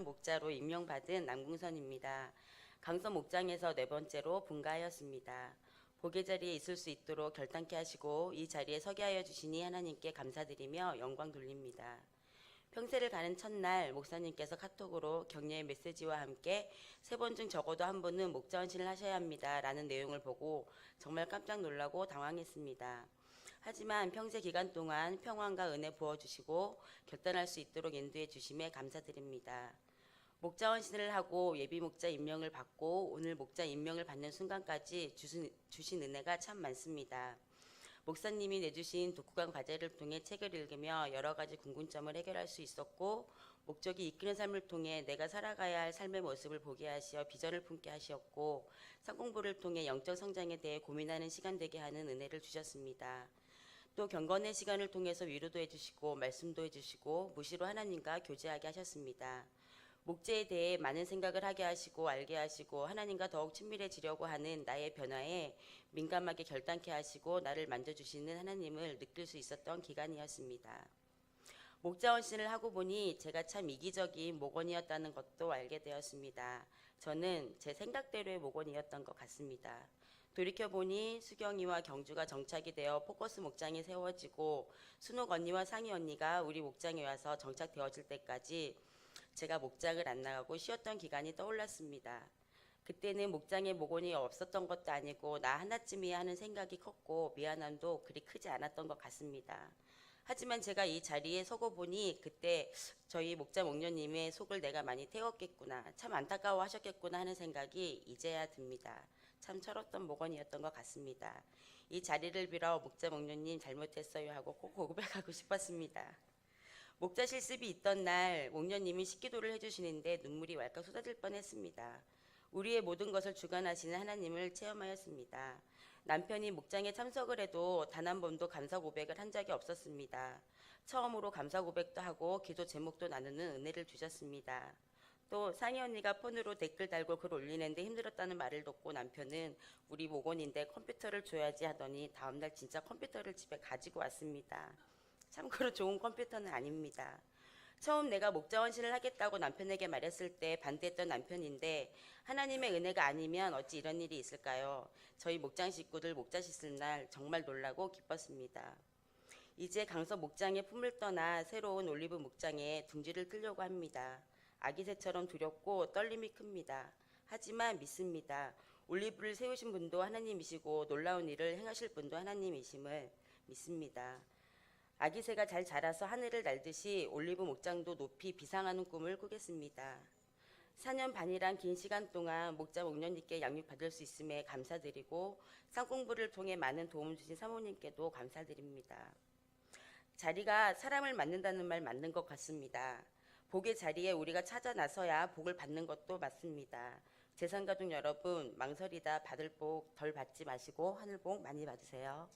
목장 목자로 임명받은 남궁선입니다. 강서 목장에서 네 번째로 분가하였습니다. 복의 자리에 있을 수 있도록 결단케 하시고 이 자리에 서게 하여 주시니 하나님께 감사드리며 영광 돌립니다. 평세를 가는 첫날 목사님께서 카톡으로 격려의 메시지와 함께 세 번 중 적어도 한 번은 목자 헌신을 하셔야 합니다. 라는 내용을 보고 정말 깜짝 놀라고 당황했습니다. 하지만 평세 기간 동안 평안과 은혜 부어주시고 결단할 수 있도록 인도해 주심에 감사드립니다. 목자 헌신을 하고 예비 목자 임명을 받고 오늘 목자 임명을 받는 순간까지 주신, 주신 은혜가 참 많습니다. 목사님이 내주신 독후감 과제를 통해 책을 읽으며 여러 가지 궁금점을 해결할 수 있었고 목적이 이끄는 삶을 통해 내가 살아가야 할 삶의 모습을 보게 하시어 비전을 품게 하시었고 성공부를 통해 영적 성장에 대해 고민하는 시간 되게 하는 은혜를 주셨습니다. 또 경건의 시간을 통해서 위로도 해주시고 말씀도 해주시고 무시로 하나님과 교제하게 하셨습니다. 목재에 대해 많은 생각을 하게 하시고 알게 하시고 하나님과 더욱 친밀해지려고 하는 나의 변화에 민감하게 결단케 하시고 나를 만져주시는 하나님을 느낄 수 있었던 기간이었습니다. 목자 헌신을 하고 보니 제가 참 이기적인 목원이었다는 것도 알게 되었습니다. 저는 제 생각대로의 목원이었던 것 같습니다. 돌이켜보니 수경이와 경주가 정착이 되어 포커스 목장이 세워지고 순옥 언니와 상희 언니가 우리 목장에 와서 정착되어질 때까지 제가 목장을 안 나가고 쉬었던 기간이 떠올랐습니다. 그때는 목장에 목원이 없었던 것도 아니고 나 하나쯤이야 하는 생각이 컸고 미안함도 그리 크지 않았던 것 같습니다. 하지만 제가 이 자리에 서고 보니 그때 저희 목자 목녀님의 속을 내가 많이 태웠겠구나 참 안타까워 하셨겠구나 하는 생각이 이제야 듭니다. 참 철없던 목원이었던 것 같습니다. 이 자리를 빌어 목자 목녀님 잘못했어요 하고 꼭 고백하고 싶었습니다. 목자 실습이 있던 날 목녀님이 식기도를 해주시는데 눈물이 왈칵 쏟아질 뻔했습니다. 우리의 모든 것을 주관하시는 하나님을 체험하였습니다. 남편이 목장에 참석을 해도 단 한 번도 감사 고백을 한 적이 없었습니다. 처음으로 감사 고백도 하고 기도 제목도 나누는 은혜를 주셨습니다. 또 상희 언니가 폰으로 댓글 달고 글 올리는데 힘들었다는 말을 듣고 남편은 우리 목원인데 컴퓨터를 줘야지 하더니 다음날 진짜 컴퓨터를 집에 가지고 왔습니다. 참고로 좋은 컴퓨터는 아닙니다. 처음 내가 목자 헌신을 하겠다고 남편에게 말했을 때 반대했던 남편인데 하나님의 은혜가 아니면 어찌 이런 일이 있을까요? 저희 목장 식구들 목자 씻을 날 정말 놀라고 기뻤습니다. 이제 강서 목장의 품을 떠나 새로운 올리브 목장에 둥지를 끌려고 합니다. 아기 새처럼 두렵고 떨림이 큽니다. 하지만 믿습니다. 올리브를 세우신 분도 하나님이시고 놀라운 일을 행하실 분도 하나님이심을 믿습니다. 아기 새가 잘 자라서 하늘을 날듯이 올리브 목장도 높이 비상하는 꿈을 꾸겠습니다. 4년 반이란 긴 시간 동안 목자 목련님께 양육받을 수 있음에 감사드리고 쌍공부를 통해 많은 도움 주신 사모님께도 감사드립니다. 자리가 사람을 만든다는 말 맞는 것 같습니다. 복의 자리에 우리가 찾아 나서야 복을 받는 것도 맞습니다. 재산가족 여러분 망설이다 받을 복 덜 받지 마시고 하늘 복 많이 받으세요.